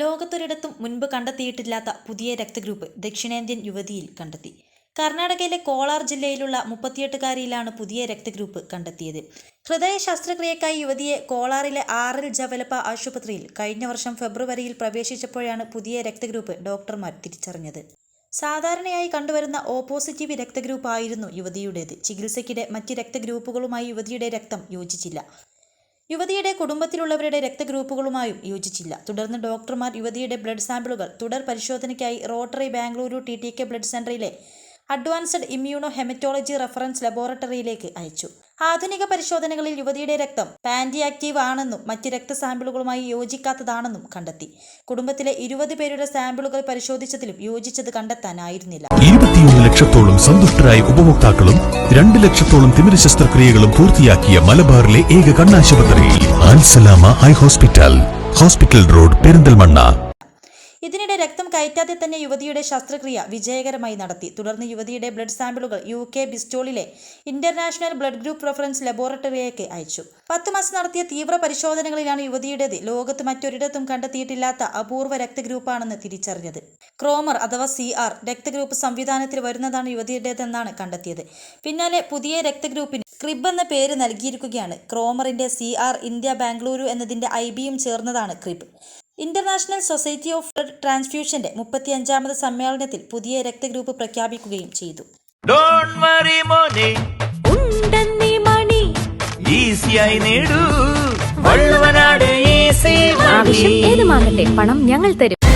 ലോകത്തൊരിടത്തും മുൻപ് കണ്ടെത്തിയിട്ടില്ലാത്ത പുതിയ രക്തഗ്രൂപ്പ് ദക്ഷിണേന്ത്യൻ യുവതിയിൽ കണ്ടെത്തി. കർണാടകയിലെ കോളാർ ജില്ലയിലുള്ള മുപ്പത്തിയെട്ടുകാരിയിലാണ് പുതിയ രക്തഗ്രൂപ്പ് കണ്ടെത്തിയത്. ഹൃദയ ശസ്ത്രക്രിയക്കായി യുവതിയെ കോളാറിലെ ആറിൽ ജവലപ്പ ആശുപത്രിയിൽ കഴിഞ്ഞ വർഷം ഫെബ്രുവരിയിൽ പ്രവേശിച്ചപ്പോഴാണ് പുതിയ രക്തഗ്രൂപ്പ് ഡോക്ടർമാർ തിരിച്ചറിഞ്ഞത്. സാധാരണയായി കണ്ടുവരുന്ന ഓപ്പോസിറ്റീവ് പോസിറ്റീവ് രക്തഗ്രൂപ്പ് ആയിരുന്നു യുവതിയുടേത്. ചികിത്സയ്ക്കിടെ മറ്റ് രക്തഗ്രൂപ്പുകളുമായി യുവതിയുടെ രക്തം യോജിച്ചില്ല. യുവതിയുടെ കുടുംബത്തിലുള്ളവരുടെ രക്തഗ്രൂപ്പുകളുമായും യോജിച്ചില്ല. തുടർന്ന് ഡോക്ടർമാർ യുവതിയുടെ ബ്ലഡ് സാമ്പിളുകൾ തുടർ പരിശോധനയ്ക്കായി rotary Bengaluru T T K blood സെന്ററിലെ അഡ്വാൻസ്ഡ് ഇമ്മ്യൂണോ ഹെമറ്റോളജി റഫറൻസ് ലബോറട്ടറിയിലേക്ക് അയച്ചു. ആധുനിക പരിശോധനകളിൽ യുവതിയുടെ രക്തം പാന്റി ആക്റ്റീവ് ആണെന്നും മറ്റ് രക്തസാമ്പിളുകളുമായി യോജിക്കാത്തതാണെന്നും കണ്ടെത്തി. കുടുംബത്തിലെ ഇരുപത് പേരുടെ സാമ്പിളുകൾ പരിശോധിച്ചതിലും യോജിച്ചത് കണ്ടെത്താനായിരുന്നില്ല. ഇരുപത്തിയൊന്ന് ലക്ഷത്തോളം സന്തുഷ്ടരായ ഉപഭോക്താക്കളും രണ്ട് ലക്ഷത്തോളം തിമിര ശസ്ത്രക്രിയകളും പൂർത്തിയാക്കിയ മലബാറിലെ ഏക കണ്ണാശുപത്രി ഹോസ്പിറ്റൽ. Hospital road Perinthalmanna. ഇതിനിടെ രക്തം കയറ്റാതെ തന്നെ യുവതിയുടെ ശസ്ത്രക്രിയ വിജയകരമായി നടത്തി. തുടർന്ന് യുവതിയുടെ ബ്ലഡ് സാമ്പിളുകൾ യു കെ ബിസ്റ്റോളിലെ ഇന്റർനാഷണൽ ബ്ലഡ് ഗ്രൂപ്പ് റഫറൻസ് ലബോറട്ടറിയിലേക്ക് അയച്ചു. പത്ത് മാസം നടത്തിയ തീവ്ര പരിശോധനകളിലാണ് യുവതിയുടേത്. ലോകത്ത് മറ്റൊരിടത്തും കണ്ടെത്തിയിട്ടില്ലാത്ത അപൂർവ രക്തഗ്രൂപ്പാണെന്ന് തിരിച്ചറിഞ്ഞത്. ക്രോമർ അഥവാ സി ആർ രക്തഗ്രൂപ്പ് സംവിധാനത്തിൽ വരുന്നതാണ് യുവതിയുടേതെന്നാണ് കണ്ടെത്തിയത്. പിന്നാലെ പുതിയ രക്തഗ്രൂപ്പിന് ക്രിബ് എന്ന പേര് നൽകിയിരിക്കുകയാണ്. ക്രോമറിന്റെ സി ആർ ഇന്ത്യ ബാംഗ്ലൂരു എന്നതിന്റെ ഐ ബിയും ചേർന്നതാണ് CRIB international society of blood ട്രാൻസ്ഫ്യൂഷന്റെ മുപ്പത്തിയഞ്ചാമത് സമ്മേളനത്തിൽ പുതിയ രക്തഗ്രൂപ്പ് പ്രഖ്യാപിക്കുകയും ചെയ്തു. ഡോണ്ട് വറി മോനെ. ഉണ്ടെന്നീ മണി. ഈസിയായി നേടൂ. വള്ളുവനാട് ഈസി ആവശ്യം ഏതുമാകട്ടെ പണം ഞങ്ങൾ തരും.